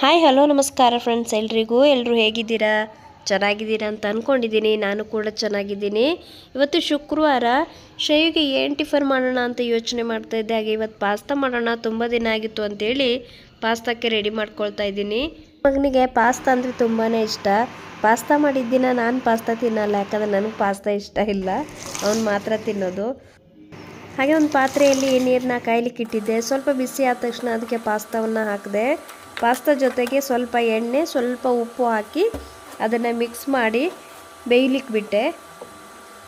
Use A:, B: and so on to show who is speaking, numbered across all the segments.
A: Hi, hello, ನಮಸ್ಕಾರ friends ಎಲ್ರಿಗೂ? ಎಲ್ಲರೂ ಹೇಗಿದ್ದೀರಾ? ಚೆನ್ನಾಗಿದ್ದೀರಾ ಅಂತ ಅಂದ್ಕೊಂಡಿದ್ದೀನಿ ನಾನು ಕೂಡ ಚೆನ್ನಾಗಿದ್ದೀನಿ. ಇವತ್ತು ಶುಕ್ರವಾರ ಶೈವಿಗೆ ಏನು ಟಿಫನ್ ಮಾಡೋಣ ಅಂತ ಯೋಚನೆ ಮಾಡ್ತಾ ಇದ್ದೆ. ಹಾಗೆ ಇವತ್ತು ಪಾಸ್ತಾ ಮಾಡೋಣ. ತುಂಬ ದಿನ ಆಗಿತ್ತು ಅಂತೇಳಿ ಪಾಸ್ತಾಕ್ಕೆ ರೆಡಿ ಮಾಡ್ಕೊಳ್ತಾ ಇದ್ದೀನಿ. ಮಗನಿಗೆ ಪಾಸ್ತಾ ಅಂದರೆ ತುಂಬಾ ಇಷ್ಟ. ಪಾಸ್ತಾ ಮಾಡಿದ್ದಿನ ನಾನು ಪಾಸ್ತಾ ತಿನ್ನಲ್ಲ. ಯಾಕಂದರೆ ನನಗೆ ಪಾಸ್ತಾ ಇಷ್ಟ ಇಲ್ಲ. ಅವನು ಮಾತ್ರ ತಿನ್ನೋದು. ಹಾಗೆ ಒಂದು ಪಾತ್ರೆಯಲ್ಲಿ ನೀರನ್ನ ಕಾಯ್ಲಿಕ್ಕೆ ಇಟ್ಟಿದ್ದೆ. ಸ್ವಲ್ಪ ಬಿಸಿ ಆದ ತಕ್ಷಣ ಅದಕ್ಕೆ ಪಾಸ್ತಾವನ್ನು ಹಾಕಿದೆ ಪಾಸ್ತಾ ಜೊತೆಗೆ ಸ್ವಲ್ಪ ಎಣ್ಣೆ, ಸ್ವಲ್ಪ ಉಪ್ಪು ಹಾಕಿ ಅದನ್ನು ಮಿಕ್ಸ್ ಮಾಡಿ ಬೇಯ್ಲಿಕ್ಕೆ ಬಿಟ್ಟೆ.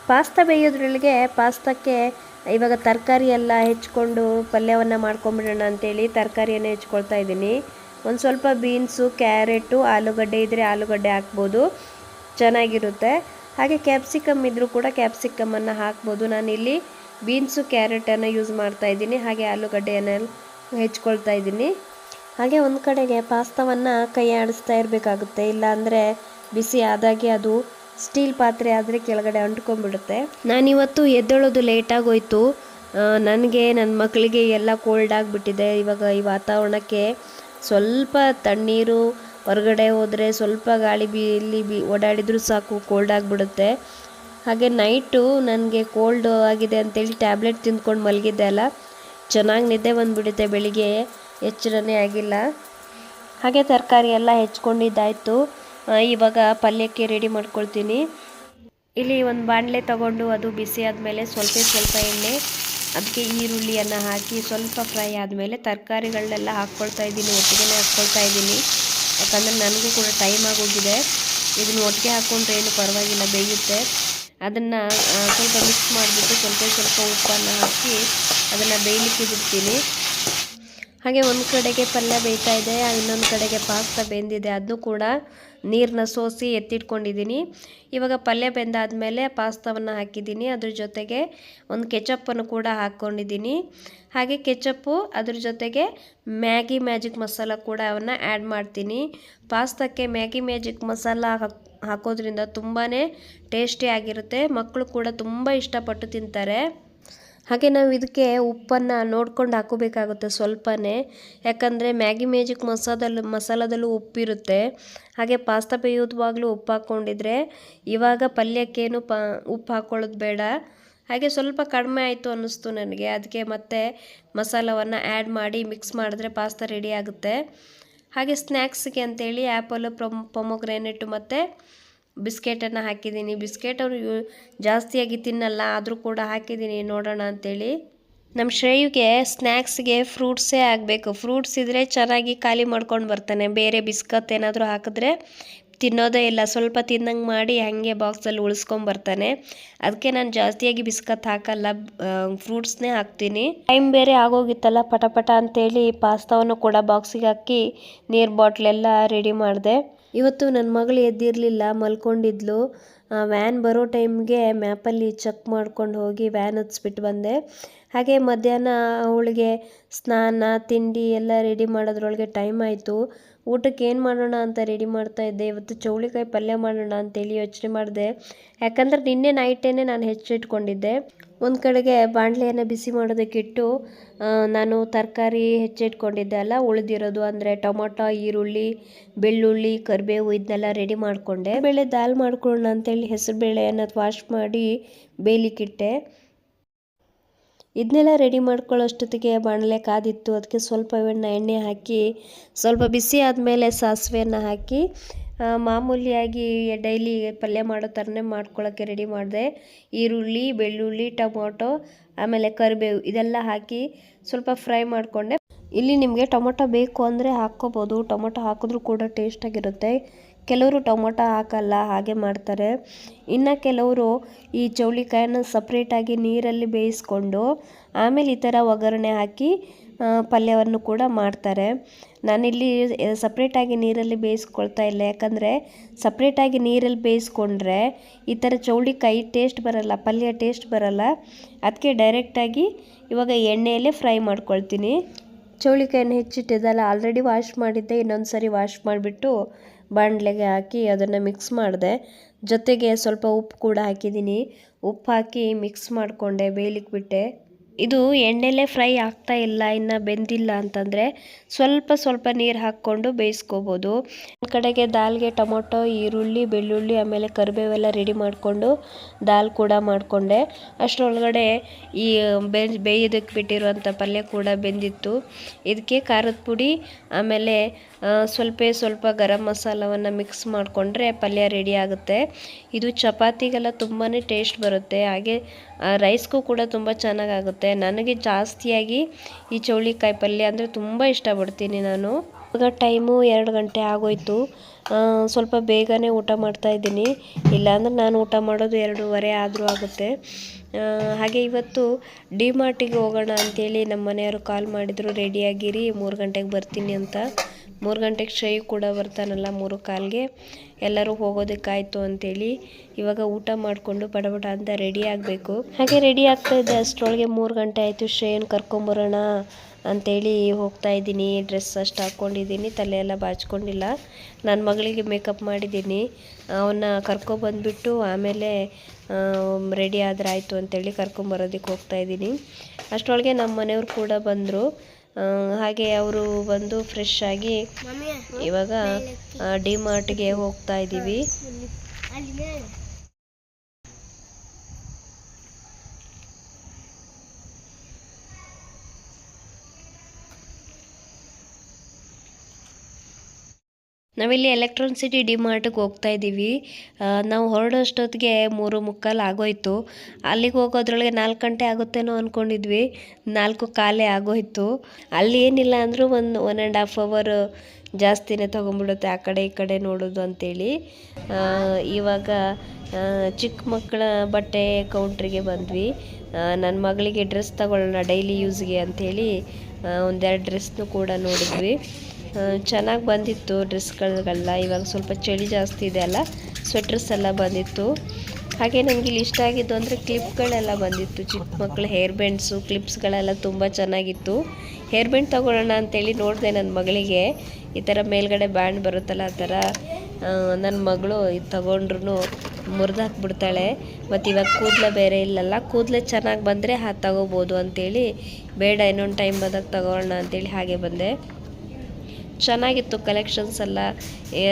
A: ಪಾಸ್ತಾ ಬೇಯೋದ್ರೊಳಗೆ ಪಾಸ್ತಾಕ್ಕೆ ಇವಾಗ ತರಕಾರಿ ಎಲ್ಲ ಹೆಚ್ಕೊಂಡು ಪಲ್ಯವನ್ನು ಮಾಡ್ಕೊಂಬಿಡೋಣ ಅಂತೇಳಿ ತರಕಾರಿಯನ್ನು ಹೆಚ್ಕೊಳ್ತಾ ಇದ್ದೀನಿ. ಒಂದು ಸ್ವಲ್ಪ ಬೀನ್ಸು, ಕ್ಯಾರೆಟು, ಆಲೂಗಡ್ಡೆ ಇದ್ದರೆ ಆಲೂಗಡ್ಡೆ ಹಾಕ್ಬೋದು. ಚೆನ್ನಾಗಿರುತ್ತೆ. ಹಾಗೆ ಕ್ಯಾಪ್ಸಿಕಮ್ ಇದ್ದರೂ ಕೂಡ ಕ್ಯಾಪ್ಸಿಕಮನ್ನು ಹಾಕ್ಬೋದು. ನಾನಿಲ್ಲಿ ಬೀನ್ಸು, ಕ್ಯಾರೆಟನ್ನು ಯೂಸ್ ಮಾಡ್ತಾ ಇದ್ದೀನಿ. ಹಾಗೆ ಆಲೂಗಡ್ಡೆಯನ್ನು ಹೆಚ್ಕೊಳ್ತಾ ಇದ್ದೀನಿ. ಹಾಗೆ ಒಂದು ಕಡೆಗೆ ಪಾಸ್ತಾವನ್ನು ಕೈ ಆಡಿಸ್ತಾ ಇರಬೇಕಾಗುತ್ತೆ, ಇಲ್ಲಾಂದರೆ ಬಿಸಿ ಆದಾಗೆ ಅದು ಸ್ಟೀಲ್ ಪಾತ್ರೆ ಆದರೆ ಕೆಳಗಡೆ ಅಂಟ್ಕೊಂಡ್ಬಿಡುತ್ತೆ. ನಾನಿವತ್ತು ಎದ್ದೇಳೋದು ಲೇಟಾಗೋಯ್ತು ನನಗೆ ನನ್ನ ಮಕ್ಕಳಿಗೆ ಎಲ್ಲ ಕೋಲ್ಡ್ ಆಗಿಬಿಟ್ಟಿದೆ. ಇವಾಗ ಈ ವಾತಾವರಣಕ್ಕೆ ಸ್ವಲ್ಪ ತಣ್ಣೀರು, ಹೊರಗಡೆ ಹೋದರೆ ಸ್ವಲ್ಪ ಗಾಳಿ ಬಿ ಇಲ್ಲಿ ಬಿ, ಓಡಾಡಿದರೂ ಸಾಕು ಕೋಲ್ಡ್ ಆಗಿಬಿಡುತ್ತೆ. ಹಾಗೆ ನೈಟು ನನಗೆ ಕೋಲ್ಡ್ ಆಗಿದೆ ಅಂತೇಳಿ ಟ್ಯಾಬ್ಲೆಟ್ ತಿಂದ್ಕೊಂಡು ಮಲಗಿದ್ದೆ ಅಲ್ಲ, ಚೆನ್ನಾಗಿ ನಿದ್ದೆ ಬಂದುಬಿಡುತ್ತೆ ಬೆಳಿಗ್ಗೆ. ಎಚ್ಚರನೇ ಆಗಿಲ್ಲ. ಹಾಗೆ ತರಕಾರಿ ಎಲ್ಲ ಹೆಚ್ಕೊಂಡಿದ್ದಾಯಿತು. ಇವಾಗ ಪಲ್ಯಕ್ಕೆ ರೆಡಿ ಮಾಡ್ಕೊಳ್ತೀನಿ. ಇಲ್ಲಿ ಒಂದು ಬಾಣಲೆ ತಗೊಂಡು ಅದು ಬಿಸಿ ಆದಮೇಲೆ ಸ್ವಲ್ಪ ಸ್ವಲ್ಪ ಎಣ್ಣೆ ಅದಕ್ಕೆ ಈರುಳ್ಳಿಯನ್ನು ಹಾಕಿ ಸ್ವಲ್ಪ ಫ್ರೈ ಆದಮೇಲೆ ತರಕಾರಿಗಳನ್ನೆಲ್ಲ ಹಾಕ್ಕೊಳ್ತಾ ಇದ್ದೀನಿ ಒಟ್ಟಿಗೆ ಹಾಕ್ಕೊಳ್ತಾ ಇದ್ದೀನಿ. ಯಾಕಂದರೆ ನನಗೂ ಕೂಡ ಟೈಮ್ ಆಗೋಗಿದೆ. ಇದನ್ನು ಒಟ್ಟಿಗೆ ಹಾಕ್ಕೊಂಡ್ರೆ ಏನು ಪರವಾಗಿಲ್ಲ, ಬೇಯುತ್ತೆ. ಅದನ್ನು ಸ್ವಲ್ಪ ಮಿಕ್ಸ್ ಮಾಡಿಬಿಟ್ಟು ಸ್ವಲ್ಪ ಸ್ವಲ್ಪ ಉಪ್ಪನ್ನು ಹಾಕಿ ಅದನ್ನು ಬೇಯಲಿಕ್ಕೆ ಬಿಡ್ತೀನಿ. ಹಾಗೆ ಒಂದು ಕಡೆಗೆ ಪಲ್ಯ ಬೇಯ್ತಾ ಇದೆ, ಇನ್ನೊಂದು ಕಡೆಗೆ ಪಾಸ್ತಾ ಬೆಂದಿದೆ. ಅದನ್ನು ಕೂಡ ನೀರನ್ನ ಸೋಸಿ ಎತ್ತಿಟ್ಕೊಂಡಿದ್ದೀನಿ ಇವಾಗ ಪಲ್ಯ ಬೆಂದಾದಮೇಲೆ ಪಾಸ್ತವನ್ನು ಹಾಕಿದ್ದೀನಿ ಅದ್ರ ಜೊತೆಗೆ ಒಂದು ಕೆಚಪ್ಪನ್ನು ಕೂಡ ಹಾಕ್ಕೊಂಡಿದ್ದೀನಿ ಹಾಗೆ ಕೆಚಪ್ಪು, ಅದ್ರ ಜೊತೆಗೆ ಮ್ಯಾಗಿ ಮ್ಯಾಜಿಕ್ ಮಸಾಲ ಕೂಡ ಅವನ್ನ ಆ್ಯಡ್ ಮಾಡ್ತೀನಿ. ಪಾಸ್ತಾಕ್ಕೆ ಮ್ಯಾಗಿ ಮ್ಯಾಜಿಕ್ ಮಸಾಲ ಹಾಕ್, ಹಾಕೋದ್ರಿಂದ ತುಂಬಾ ಟೇಸ್ಟಿಯಾಗಿರುತ್ತೆ ಮಕ್ಕಳು ಕೂಡ ತುಂಬ ಇಷ್ಟಪಟ್ಟು ತಿಂತಾರೆ. ಹಾಗೆ ನಾವು ಇದಕ್ಕೆ ಉಪ್ಪನ್ನು ನೋಡ್ಕೊಂಡು ಹಾಕೋಬೇಕಾಗುತ್ತೆ ಸ್ವಲ್ಪನೇ. ಯಾಕಂದರೆ ಮ್ಯಾಗಿ ಮ್ಯಾಜಿಕ್ ಮಸಾದಲ್ಲಿ ಮಸಾಲದಲ್ಲೂ ಉಪ್ಪಿರುತ್ತೆ. ಹಾಗೆ ಪಾಸ್ತಾ ಬೇಯೋದುವಾಗಲೂ ಉಪ್ಪು ಹಾಕ್ಕೊಂಡಿದ್ರೆ ಇವಾಗ ಪಲ್ಯಕ್ಕೇನು ಪ, ಉಪ್ಪು ಹಾಕ್ಕೊಳ್ಳೋದು ಬೇಡ. ಹಾಗೆ ಸ್ವಲ್ಪ ಕಡಿಮೆ ಆಯಿತು ಅನ್ನಿಸ್ತು ನನಗೆ. ಅದಕ್ಕೆ ಮತ್ತೆ ಮಸಾಲವನ್ನು ಆ್ಯಡ್ ಮಾಡಿ ಮಿಕ್ಸ್ ಮಾಡಿದ್ರೆ ಪಾಸ್ತಾ ರೆಡಿ ಆಗುತ್ತೆ. ಹಾಗೆ ಸ್ನ್ಯಾಕ್ಸ್ಗೆ ಅಂತೇಳಿ ಆ್ಯಪಲ್ಲು ಪ್ರೊಮ್ ಪೊಮೊಗ್ರೆನೆಟ್ಟು ಮತ್ತು ಬಿಸ್ಕೆಟನ್ನು ಹಾಕಿದ್ದೀನಿ. ಬಿಸ್ಕೆಟ್ ಅವರು ಯೂ ಜಾಸ್ತಿಯಾಗಿ ತಿನ್ನಲ್ಲ, ಆದರೂ ಕೂಡ ಹಾಕಿದ್ದೀನಿ ನೋಡೋಣ ಅಂಥೇಳಿ ನಮ್ಮ ಶ್ರೇಯುಗೆ ಸ್ನ್ಯಾಕ್ಸ್ಗೆ ಫ್ರೂಟ್ಸೇ ಆಗಬೇಕು. ಫ್ರೂಟ್ಸ್ ಇದ್ದರೆ ಚೆನ್ನಾಗಿ ಖಾಲಿ ಮಾಡ್ಕೊಂಡು ಬರ್ತಾನೆ. ಬೇರೆ ಬಿಸ್ಕತ್ ಏನಾದರೂ ಹಾಕಿದ್ರೆ ತಿನ್ನೋದೇ ಇಲ್ಲ. ಸ್ವಲ್ಪ ತಿನ್ನಂಗೆ ಮಾಡಿ ಹಾಗೆ ಬಾಕ್ಸಲ್ಲಿ ಉಳಿಸ್ಕೊಂಬರ್ತಾನೆ ಅದಕ್ಕೆ ನಾನು ಜಾಸ್ತಿಯಾಗಿ ಬಿಸ್ಕತ್ ಹಾಕಲ್ಲ. ಫ್ರೂಟ್ಸ್ನೇ ಹಾಕ್ತೀನಿ. ಟೈಮ್ ಬೇರೆ ಆಗೋಗಿತ್ತಲ್ಲ ಪಟಪಟ ಪಟ ಅಂತೇಳಿ ಪಾಸ್ತಾವನ್ನು ಕೂಡ ಬಾಕ್ಸಿಗೆ ಹಾಕಿ ನೀರು ಬಾಟ್ಲೆಲ್ಲ ರೆಡಿ ಮಾಡಿದೆ. ಇವತ್ತು ನನ್ನ ಮಗಳು ಎದ್ದಿರಲಿಲ್ಲ, ಮಲ್ಕೊಂಡಿದ್ಲು. ವ್ಯಾನ್ ಬರೋ ಟೈಮ್ಗೆ ಮ್ಯಾಪಲ್ಲಿ ಚೆಕ್ ಮಾಡ್ಕೊಂಡು ಹೋಗಿ ವ್ಯಾನ್ ಹತ್ಸ್ಬಿಟ್ಟು ಬಂದೆ. ಹಾಗೆ ಮಧ್ಯಾಹ್ನ ಅವಳಿಗೆ ಸ್ನಾನ, ತಿಂಡಿ ಎಲ್ಲ ರೆಡಿ ಮಾಡೋದ್ರೊಳಗೆ ಟೈಮ್ ಆಯಿತು. ಊಟಕ್ಕೆ ಏನು ಮಾಡೋಣ ಅಂತ ರೆಡಿ ಮಾಡ್ತಾ ಇದ್ದೆ. ಇವತ್ತು ಚೌಳಿಕಾಯಿ ಪಲ್ಯ ಮಾಡೋಣ ಅಂತೇಳಿ ಯೋಚನೆ ಮಾಡಿದೆ. ಯಾಕಂದ್ರೆ ನಿನ್ನೆ ನೈಟೇನೆ ನಾನು ಹೆಚ್ಚಿಟ್ಕೊಂಡಿದ್ದೆ. ಒಂದು ಕಡೆಗೆ ಬಾಣಲೆಯನ್ನು ಬಿಸಿ ಮಾಡೋದಕ್ಕಿಟ್ಟು ನಾನು ತರಕಾರಿ ಹೆಚ್ಚಿಟ್ಕೊಂಡಿದ್ದೆ ಅಲ್ಲ, ಉಳಿದಿರೋದು ಅಂದರೆ ಟೊಮೊಟೊ, ಈರುಳ್ಳಿ, ಬೆಳ್ಳುಳ್ಳಿ, ಕರಿಬೇವು ಇದನ್ನೆಲ್ಲ ರೆಡಿ ಮಾಡಿಕೊಂಡೆ. ಬೇಳೆ ದಾಲ್ ಮಾಡ್ಕೊಳ್ಳೋಣ ಅಂತೇಳಿ ಹೆಸರು ಬೇಳೆಯನ್ನು ವಾಶ್ ಮಾಡಿ ಬೇಯಲಿಕ್ಕಿಟ್ಟೆ ಇದನ್ನೆಲ್ಲ ರೆಡಿ ಮಾಡ್ಕೊಳ್ಳೋಷ್ಟೊತ್ತಿಗೆ ಬಾಣಲೆ ಕಾದಿತ್ತು. ಅದಕ್ಕೆ ಸ್ವಲ್ಪ ಎಣ್ಣೆ ಹಾಕಿ, ಸ್ವಲ್ಪ ಬಿಸಿ ಆದಮೇಲೆ ಸಾಸಿವೆಯನ್ನು ಹಾಕಿ ಮಾಮೂಲಿಯಾಗಿ ಡೈಲಿ ಪಲ್ಯ ಮಾಡೋ ಥರನೇ ಮಾಡ್ಕೊಳ್ಳೋಕ್ಕೆ ರೆಡಿ ಮಾಡಿದೆ. ಈರುಳ್ಳಿ, ಬೆಳ್ಳುಳ್ಳಿ, ಟೊಮೊಟೊ, ಆಮೇಲೆ ಕರಿಬೇವು ಇದೆಲ್ಲ ಹಾಕಿ ಸ್ವಲ್ಪ ಫ್ರೈ ಮಾಡಿಕೊಂಡೆ. ಇಲ್ಲಿ ನಿಮಗೆ ಟೊಮೊಟೊ ಬೇಕು ಅಂದರೆ ಹಾಕ್ಕೋಬೋದು. ಟೊಮೊಟೊ ಹಾಕಿದ್ರೂ ಕೂಡ ಟೇಸ್ಟಾಗಿರುತ್ತೆ ಕೆಲವರು ಟೊಮೊಟೊ ಹಾಕಲ್ಲ, ಹಾಗೆ ಮಾಡ್ತಾರೆ. ಇನ್ನು ಕೆಲವರು ಈ ಚೌಳಿಕಾಯನ್ನು ಸಪ್ರೇಟಾಗಿ ನೀರಲ್ಲಿ ಬೇಯಿಸ್ಕೊಂಡು ಆಮೇಲೆ ಈ ಥರ ಒಗ್ಗರಣೆ ಹಾಕಿ ಪಲ್ಯವನ್ನು ಕೂಡ ಮಾಡ್ತಾರೆ. ನಾನಿಲ್ಲಿ ಸಪ್ರೇಟಾಗಿ ನೀರಲ್ಲಿ ಬೇಯಿಸ್ಕೊಳ್ತಾ ಇಲ್ಲ. ಯಾಕಂದರೆ ಸಪ್ರೇಟಾಗಿ ನೀರಲ್ಲಿ ಬೇಯಿಸ್ಕೊಂಡ್ರೆ ಈ ಥರ ಚೌಳಿಕಾಯಿ ಟೇಸ್ಟ್ ಬರಲ್ಲ, ಪಲ್ಯ ಟೇಸ್ಟ್ ಬರಲ್ಲ. ಅದಕ್ಕೆ ಡೈರೆಕ್ಟಾಗಿ ಇವಾಗ ಎಣ್ಣೆಯಲ್ಲೇ ಫ್ರೈ ಮಾಡ್ಕೊಳ್ತೀನಿ. ಚೌಳಿಕಾಯನ್ನು ಹೆಚ್ಚಿಟ್ಟಿದ್ದಲ್ಲ ಆಲ್ರೆಡಿ ವಾಶ್ ಮಾಡಿದ್ದೆ ಇನ್ನೊಂದು ಸರಿ ವಾಶ್ ಮಾಡಿಬಿಟ್ಟು ಬಾಣಲೆಗೆ ಹಾಕಿ ಅದನ್ನು ಮಿಕ್ಸ್ ಮಾಡಿದೆ. ಜೊತೆಗೆ ಸ್ವಲ್ಪ ಉಪ್ಪು ಕೂಡ ಹಾಕಿದ್ದೀನಿ. ಉಪ್ಪು ಹಾಕಿ ಮಿಕ್ಸ್ ಮಾಡಿಕೊಂಡೆ ಬೇಯಲಿಕ್ಕೆ ಬಿಟ್ಟೆ ಇದು ಎಣ್ಣೆಲೇ ಫ್ರೈ ಆಗ್ತಾ ಇಲ್ಲ, ಇನ್ನು ಬೆಂದಿಲ್ಲ ಅಂತಂದರೆ ಸ್ವಲ್ಪ ಸ್ವಲ್ಪ ನೀರು ಹಾಕ್ಕೊಂಡು ಬೇಯಿಸ್ಕೋಬೋದು. ಕಡೆಗೆ ದಾಲ್ಗೆ ಟೊಮೊಟೊ, ಈರುಳ್ಳಿ, ಬೆಳ್ಳುಳ್ಳಿ, ಆಮೇಲೆ ಕರಿಬೇವೆಲ್ಲ ರೆಡಿ ಮಾಡಿಕೊಂಡು ದಾಲ್ ಕೂಡ ಮಾಡಿಕೊಂಡೆ. ಅಷ್ಟರೊಳಗಡೆ ಈ ಬೇ ಬೇಯೋದಕ್ಕೆ ಬಿಟ್ಟಿರುವಂಥ ಪಲ್ಯ ಕೂಡ ಬೆಂದಿತ್ತು. ಇದಕ್ಕೆ ಖಾರದ ಪುಡಿ, ಆಮೇಲೆ ಸ್ವಲ್ಪ ಸ್ವಲ್ಪ ಗರಂ ಮಸಾಲವನ್ನು ಮಿಕ್ಸ್ ಮಾಡಿಕೊಂಡ್ರೆ ಪಲ್ಯ ರೆಡಿ ಆಗುತ್ತೆ. ಇದು ಚಪಾತಿಗೆಲ್ಲ ತುಂಬಾ ಟೇಸ್ಟ್ ಬರುತ್ತೆ. ಹಾಗೆ ರೈಸ್ಗೂ ಕೂಡ ತುಂಬ ಚೆನ್ನಾಗಾಗುತ್ತೆ. ನನಗೆ ಜಾಸ್ತಿಯಾಗಿ ಈ ಚೌಳಿಕಾಯಿ ಪಲ್ಯ ಅಂದರೆ ತುಂಬ ಇಷ್ಟಪಡ್ತೀನಿ ನಾನು. ಇವಾಗ ಟೈಮು ಎರಡು ಗಂಟೆ ಆಗೋಯ್ತು. ಸ್ವಲ್ಪ ಬೇಗನೆ ಊಟ ಮಾಡ್ತಾ ಇದ್ದೀನಿ. ಇಲ್ಲಾಂದ್ರೆ ನಾನು ಊಟ ಮಾಡೋದು ಎರಡೂವರೆ ಆದರೂ ಆಗುತ್ತೆ. ಹಾಗೆ ಇವತ್ತು ಡಿ ಮಾರ್ಟಿಗೆ ಹೋಗೋಣ ಅಂಥೇಳಿ ನಮ್ಮ ಮನೆಯವರು ಕಾಲ್ ಮಾಡಿದರು ರೆಡಿಯಾಗಿರಿ ಮೂರು ಗಂಟೆಗೆ ಬರ್ತೀನಿ ಅಂತ. ಮೂರು ಗಂಟೆಗೆ ಶೈ ಕೂಡ ಬರ್ತಾನಲ್ಲ ಮೂರು ಕಾಲ್ಗೆ. ಎಲ್ಲರೂ ಹೋಗೋದಕ್ಕಾಯಿತು ಅಂತೇಳಿ ಇವಾಗ ಊಟ ಮಾಡಿಕೊಂಡು ಪಟಪಟ ಅಂತ ರೆಡಿ ಆಗಬೇಕು. ಹಾಗೆ ರೆಡಿ ಆಗ್ತಾ ಇದ್ದೆ, ಅಷ್ಟರೊಳಗೆ ಮೂರು ಗಂಟೆ ಆಯಿತು ಶ್ರೇಯನ್ ಕರ್ಕೊಂಬರೋಣ ಅಂಥೇಳಿ ಹೋಗ್ತಾ ಇದ್ದೀನಿ. ಡ್ರೆಸ್ ಅಷ್ಟು ಹಾಕ್ಕೊಂಡಿದ್ದೀನಿ ತಲೆ ಎಲ್ಲ ಬಾಚ್ಕೊಂಡಿಲ್ಲ. ನನ್ನ ಮಗಳಿಗೆ ಮೇಕಪ್ ಮಾಡಿದ್ದೀನಿ. ಅವನ್ನ ಕರ್ಕೊಬಂದ್ಬಿಟ್ಟು ಆಮೇಲೆ ರೆಡಿ ಆದ್ರೆ ಆಯಿತು ಅಂತೇಳಿ ಕರ್ಕೊಂಬರೋದಕ್ಕೆ ಹೋಗ್ತಾ ಇದ್ದೀನಿ. ಅಷ್ಟರೊಳಗೆ ನಮ್ಮ ಮನೆಯವ್ರು ಕೂಡ ಬಂದರು. ಹಾಗೆ ಅವರು ಬಂದು ಫ್ರೆಶ್ ಆಗಿ ಇವಾಗ ಡಿ ಮಾರ್ಟ್ಗೆ ಹೋಗ್ತಾ ಇದ್ದೀವಿ ನಾವಿಲ್ಲಿ ಎಲೆಕ್ಟ್ರಾನ್ ಸಿಟಿ ಡಿ ಮಾರ್ಟ್ಗೆ ಹೋಗ್ತಾ ಇದ್ದೀವಿ ನಾವು ಹೊರಡೋಷ್ಟೊತ್ತಿಗೆ ಮೂರು ಮುಕ್ಕಾಲು ಆಗೋಯ್ತು. ಅಲ್ಲಿಗೆ ಹೋಗೋದ್ರೊಳಗೆ ನಾಲ್ಕು ಗಂಟೆ ಆಗುತ್ತೇನೋ ಅಂದ್ಕೊಂಡಿದ್ವಿ ನಾಲ್ಕು ಕಾಲೇ ಆಗೋಯ್ತು. ಅಲ್ಲಿ ಏನಿಲ್ಲ ಅಂದರೂ ಒಂದು ಒನ್ ಆ್ಯಂಡ್ ಹಾಫ್ ಅವರ್ ಜಾಸ್ತಿನೇ ತೊಗೊಂಡ್ಬಿಡುತ್ತೆ ಆ ಕಡೆ ಈ ಕಡೆ ನೋಡೋದು ಅಂತೇಳಿ. ಆ, ಇವಾಗ ಚಿಕ್ಕ ಮಕ್ಕಳ ಬಟ್ಟೆ ಕೌಂಟ್ರಿಗೆ ಬಂದ್ವಿ. ನನ್ನ ಮಗಳಿಗೆ ಡ್ರೆಸ್ ತಗೊಳ್ಳೋಣ ಡೈಲಿ ಯೂಸ್ಗೆ ಅಂಥೇಳಿ ಒಂದೆರಡು ಡ್ರೆಸ್ನು ಕೂಡ ನೋಡಿದ್ವಿ. ಚೆನ್ನಾಗಿ ಬಂದಿತ್ತು ಡ್ರೆಸ್ಗಳೆಲ್ಲ ಇವಾಗ ಸ್ವಲ್ಪ ಚಳಿ ಜಾಸ್ತಿ ಇದೆ ಅಲ್ಲ ಸ್ವೆಟ್ರಸ್ ಎಲ್ಲ ಬಂದಿತ್ತು. ಹಾಗೆ ನನಗೆ ಇಲ್ಲಿ ಇಷ್ಟ ಆಗಿದ್ದು ಅಂದರೆ ಕ್ಲಿಪ್ಗಳೆಲ್ಲ ಬಂದಿತ್ತು. ಚಿಕ್ಕ ಮಕ್ಕಳ ಹೇರ್ ಬ್ಯಾಂಡ್ಸು ಕ್ಲಿಪ್ಸ್ಗಳೆಲ್ಲ ತುಂಬ ಚೆನ್ನಾಗಿತ್ತು. ಹೇರ್ ಬ್ಯಾಂಡ್ ತೊಗೊಳ್ಳೋಣ ಅಂತೇಳಿ ನೋಡಿದೆ ನನ್ನ ಮಗಳಿಗೆ. ಈ ಥರ ಮೇಲ್ಗಡೆ ಬ್ಯಾಂಡ್ ಬರುತ್ತಲ್ಲ, ಆ ಥರ ನನ್ನ ಮಗಳು ಇದು ತಗೊಂಡ್ರು ಮುರಿದು ಹಾಕ್ಬಿಡ್ತಾಳೆ. ಮತ್ತು ಇವಾಗ ಕೂದಲ ಬೇರೆ ಇಲ್ಲಲ್ಲ, ಕೂದಲೇ ಚೆನ್ನಾಗಿ ಬಂದರೆ ಹಾ ತಗೋಬೋದು ಅಂತೇಳಿ ಬೇಡ, ಇನ್ನೊಂದು ಟೈಮ್ ಬಂದಾಗ ತಗೊಳ್ಳೋಣ ಅಂತೇಳಿ ಹಾಗೆ ಬಂದೆ. ಚೆನ್ನಾಗಿತ್ತು ಕಲೆಕ್ಷನ್ಸ್ ಎಲ್ಲ.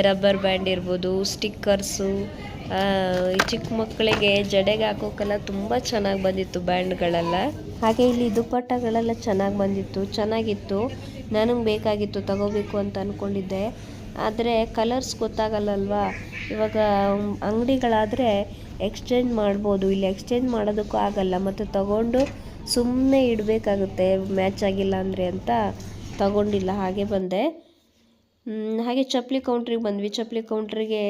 A: ರಬ್ಬರ್ ಬ್ಯಾಂಡ್ ಇರ್ಬೋದು ಸ್ಟಿಕ್ಕರ್ಸು ಚಿಕ್ಕ ಮಕ್ಕಳಿಗೆ ಜಡೆಗೆ ಹಾಕೋಕ್ಕೆಲ್ಲ ತುಂಬ ಚೆನ್ನಾಗಿ ಬಂದಿತ್ತು ಬ್ಯಾಂಡ್ಗಳೆಲ್ಲ ಹಾಗೆ ಇಲ್ಲಿ ದುಪ್ಪಟ್ಟಗಳೆಲ್ಲ ಚೆನ್ನಾಗಿ ಬಂದಿತ್ತು, ಚೆನ್ನಾಗಿತ್ತು. ನನಗೆ ಬೇಕಾಗಿತ್ತು, ತಗೋಬೇಕು ಅಂತ ಅಂದ್ಕೊಂಡಿದ್ದೆ ಆದರೆ ಕಲರ್ಸ್ ಗೊತ್ತಾಗಲ್ಲಲ್ವಾ? ಇವಾಗ ಅಂಗಡಿಗಳಾದರೆ ಎಕ್ಸ್ಚೇಂಜ್ ಮಾಡ್ಬೋದು. ಇಲ್ಲಿ ಎಕ್ಸ್ಚೇಂಜ್ ಮಾಡೋದಕ್ಕೂ ಆಗಲ್ಲ. ಮತ್ತು ತಗೊಂಡು ಸುಮ್ಮನೆ ಇಡಬೇಕಾಗುತ್ತೆ ಮ್ಯಾಚ್ ಆಗಿಲ್ಲ ಅಂದರೆ ಅಂತ ತಗೊಂಡಿಲ್ಲ. ಹಾಗೆ ಬಂದೆ. ಹಾಗೆ ಚಪ್ಪಲಿ ಕೌಂಟ್ರಿಗೆ ಬಂದ್ವಿ. ಚಪ್ಪಲಿ ಕೌಂಟ್ರಿಗೆ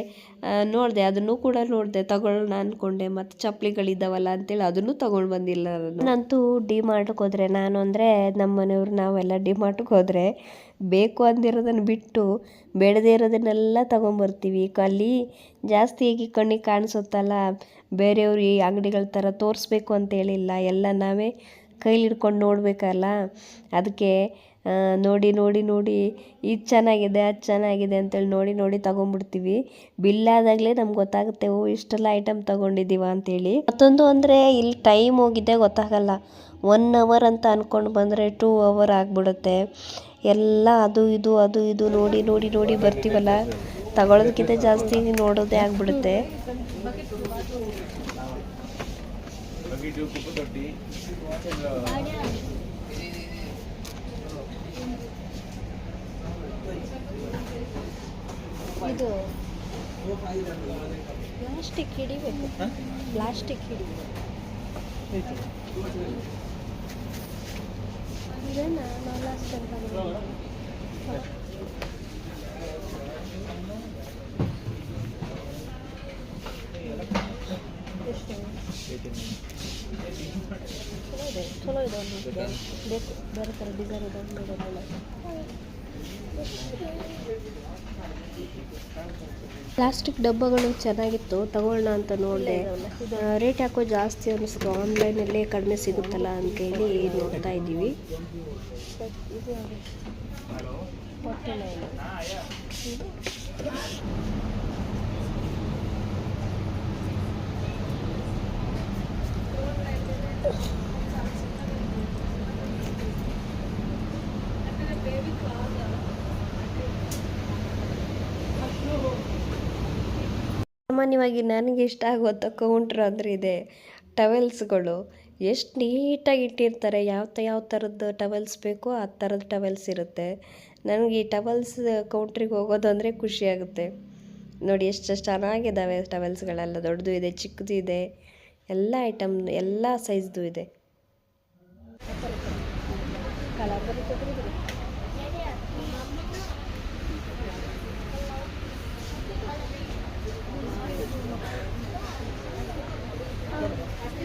A: ನೋಡಿದೆ, ಅದನ್ನು ಕೂಡ ನೋಡಿದೆ. ತಗೊಳ್ಳೋಣ ಅಂದ್ಕೊಂಡೆ ಮತ್ತು ಚಪ್ಪಲಿಗಳಿದ್ದಾವಲ್ಲ ಅಂತೇಳಿ ಅದನ್ನು ತೊಗೊಂಡು ಬಂದಿಲ್ಲ ನಾನು. ನಂತೂ ಡಿ ಮಾರ್ಟ್ಗೆ ಹೋದರೆ, ನಾನು ಅಂದರೆ ನಮ್ಮ ಮನೆಯವ್ರು ನಾವೆಲ್ಲ ಡಿ ಮಾರ್ಟ್ಗೆ ಹೋದರೆ, ಬೇಕು ಅಂದಿರೋದನ್ನು ಬಿಟ್ಟು, ಬೇಡದೇ ಇರೋದನ್ನೆಲ್ಲ ತೊಗೊಂಬರ್ತೀವಿ. ಅಲ್ಲಿ ಜಾಸ್ತಿ ಕಣ್ಣಿಗೆ ಕಾಣಿಸುತ್ತಲ್ಲ, ಬೇರೆಯವ್ರು ಈ ಅಂಗಡಿಗಳ ಥರ ತೋರಿಸ್ಬೇಕು ಅಂತೇಳಿಲ್ಲ ಎಲ್ಲ ನಾವೇ ಕೈಲಿಡ್ಕೊಂಡು ನೋಡಬೇಕಲ್ಲ. ಅದಕ್ಕೆ ನೋಡಿ ನೋಡಿ ನೋಡಿ, ಇದು ಚೆನ್ನಾಗಿದೆ, ಅದು ಚೆನ್ನಾಗಿದೆ ಅಂತೇಳಿ ನೋಡಿ ನೋಡಿ ತಗೊಂಡ್ಬಿಡ್ತೀವಿ. ಬಿಲ್ ಆದಾಗಲೇ ನಮ್ಗೆ ಗೊತ್ತಾಗುತ್ತೆ, ಓ, ಇಷ್ಟೆಲ್ಲ ಐಟಮ್ ತೊಗೊಂಡಿದ್ದೀವ ಅಂತೇಳಿ. ಮತ್ತೊಂದು ಅಂದರೆ, ಇಲ್ಲಿ ಟೈಮ್ ಹೋಗಿದ್ದೆ ಗೊತ್ತಾಗಲ್ಲ. ಒನ್ ಅವರ್ ಅಂತ ಅಂದ್ಕೊಂಡು ಬಂದರೆ ಟೂ ಅವರ್ ಆಗಿಬಿಡುತ್ತೆ. ಎಲ್ಲ ಅದು ಇದು ಅದು ಇದು, ನೋಡಿ ನೋಡಿ ನೋಡಿ ಬರ್ತೀವಲ್ಲ? ತಗೊಳ್ಳೋದಕ್ಕಿಂತ ಜಾಸ್ತಿ ನೋಡೋದೇ ಆಗಿಬಿಡುತ್ತೆ. ಇದು ಪ್ಲಾಸ್ಟಿಕ್ ಹಿಡಿಬೇಕು. ಪ್ಲಾಸ್ಟಿಕ್ ಹಿಡಿಬೇಕು. ಇದನ್ನ ನಾನು ಲಾಸ್ಟ್ ಎಷ್ಟು? ಚಲೋ ಇದೆ. ಚಲೋ ಇದೆ ಒಂದು. ಬೇಕು. ಬೇರೆ ಥರ ಡಿಸೈನ್ ಇದೆ. ನೋಡೋಣ ಪ್ಲಾಸ್ಟಿಕ್ ಡಬ್ಬಗಳು ಚೆನ್ನಾಗಿತ್ತು ತಗೊಳ್ಳೋಣ ಅಂತ ನೋಡಿದೆ. ರೇಟ್ ಯಾಕೋ ಜಾಸ್ತಿ ಅನ್ನಿಸ್ತು ಆನ್ಲೈನಲ್ಲೇ ಕಡಿಮೆ ಸಿಗುತ್ತಲ್ಲ ಅಂತೇಳಿ ನೋಡ್ತಾ ಇದ್ದೀವಿ. ಸಾಮಾನ್ಯವಾಗಿ ನನಗೆ ಇಷ್ಟ ಆಗುವಂಥ ಕೌಂಟ್ರ್ ಅಂದರೆ ಇದೆ ಟವೆಲ್ಸ್ಗಳು ಎಷ್ಟು ನೀಟಾಗಿ ಇಟ್ಟಿರ್ತಾರೆ, ಯಾವ ತ, ಯಾವ ಥರದ್ದು ಟವೆಲ್ಸ್ ಬೇಕೋ ಆ ಥರದ ಟವೆಲ್ಸ್ ಇರುತ್ತೆ. ನನಗೆ ಈ ಟವೆಲ್ಸ್ ಕೌಂಟ್ರಿಗೆ ಹೋಗೋದು ಅಂದರೆ ಖುಷಿಯಾಗುತ್ತೆ ನೋಡಿ ಎಷ್ಟು ಚೆನ್ನಾಗಿದ್ದಾವೆ ಟವೆಲ್ಸ್ಗಳೆಲ್ಲ ದೊಡ್ಡದು ಇದೆ, ಚಿಕ್ಕದು ಇದೆ. ಎಲ್ಲ ಐಟಮ್ ಎಲ್ಲ ಸೈಜ್ದು ಇದೆ.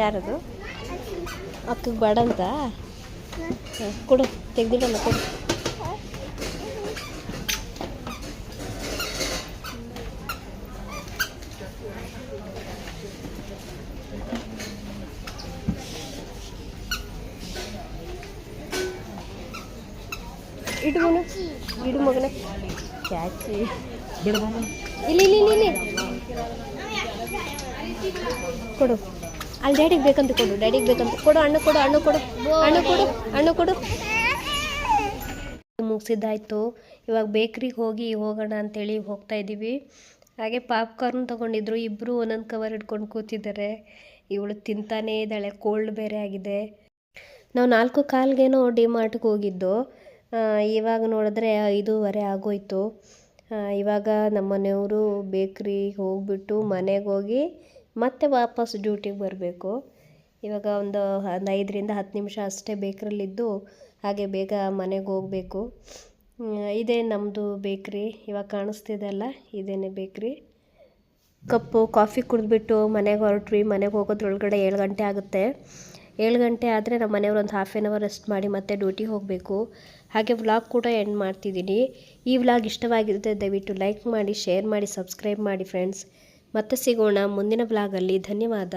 A: ಯಾರದು? ಅಕ್ಕಗೆ ಬೇಡ ಕೊಡು ತೆಗ್ದಿಡಲ್ಲ ಕೊಡು. ಇಡು ಮಗನ. ಕ್ಯಾಚಿ. ಇಲ್ಲಿ ಇಲ್ಲಿ ಇಲ್ಲಿ ಕೊಡು. ಅಲ್ಲಿ ಡ್ಯಾಡಿಗೆ ಬೇಕಂತ ಕೊಡು, ಡ್ಯಾಡಿಗೆ ಬೇಕಂತ. ಕೊಡು ಹಣ್ಣು ಕೊಡು ಹಣ್ಣು ಕೊಡು ಹಣ್ಣು ಕೊಡು ಹಣ್ಣು ಕೊಡು. ಮುಗಿಸಿದ್ದಾಯ್ತು. ಇವಾಗ ಬೇಕ್ರಿಗೆ ಹೋಗಿ ಹೋಗೋಣ ಅಂತೇಳಿ ಹೋಗ್ತಾ ಇದ್ದೀವಿ. ಹಾಗೆ ಪಾಪ್ಕಾರ್ನ್ ತೊಗೊಂಡಿದ್ರು. ಇಬ್ಬರು ಒಂದೊಂದು ಕವರ್ ಹಿಡ್ಕೊಂಡು ಕೂತಿದ್ದಾರೆ. ಇವಳು ತಿಂತಾನೇ ಇದ್ದಾಳೆ ಕೋಲ್ಡ್ ಬೇರೆ ಆಗಿದೆ. ನಾವು ನಾಲ್ಕು ಕಾಲ್ಗೇನೋ ಡಿ ಮಾರ್ಟ್ಗೆ ಹೋಗಿದ್ದು. ಇವಾಗ ನೋಡಿದ್ರೆ ಐದೂವರೆ ಆಗೋಯ್ತು. ಇವಾಗ ನಮ್ಮ ಮನೆಯವರು ಬೇಕ್ರಿಗೆ ಹೋಗ್ಬಿಟ್ಟು ಮನೆಗೆ ಹೋಗಿ ಮತ್ತೆ ವಾಪಸ್ ಡ್ಯೂಟಿಗೆ ಬರಬೇಕು. ಇವಾಗ ಒಂದು ಒಂದು ಐದರಿಂದ ಹತ್ತು ನಿಮಿಷ ಅಷ್ಟೇ ಬೇಕ್ರಲ್ಲಿದ್ದು ಹಾಗೆ ಬೇಗ ಮನೆಗೆ ಹೋಗಬೇಕು. ಇದೇ ನಮ್ಮದು ಬೇಕ್ರಿ, ಇವಾಗ ಕಾಣಿಸ್ತಿದೆ ಅಲ್ಲ, ಇದೇನೆ ಬೇಕ್ರಿ. ಕಪ್ಪು ಕಾಫಿ ಕುಡಿದ್ಬಿಟ್ಟು ಮನೆಗೆ ಹೊರಟ್ವಿ, ಮನೆಗೆ ಹೋಗೋದ್ರೊಳಗಡೆ ಏಳು ಗಂಟೆ ಆಗುತ್ತೆ. ಏಳು ಗಂಟೆ ಆದರೆ ನಮ್ಮ ಮನೆಯವ್ರು ಒಂದು ಹಾಫ್ ಆನ್ ಅವರ್ ರೆಸ್ಟ್ ಮಾಡಿ ಮತ್ತೆ ಡ್ಯೂಟಿಗೆ ಹೋಗಬೇಕು. ಹಾಗೆ ವ್ಲಾಗ್ ಕೂಡ ಎಂಡ್ ಮಾಡ್ತಿದ್ದೀನಿ. ಈ ವ್ಲಾಗ್ ಇಷ್ಟವಾಗಿರುತ್ತೆ ದಯವಿಟ್ಟು ಲೈಕ್ ಮಾಡಿ ಶೇರ್ ಮಾಡಿ ಸಬ್ಸ್ಕ್ರೈಬ್ ಮಾಡಿ ಫ್ರೆಂಡ್ಸ್ ಮತ್ತೆ ಸಿಗೋಣ ಮುಂದಿನ ವ್ಲಾಗಲ್ಲಿ ಧನ್ಯವಾದ.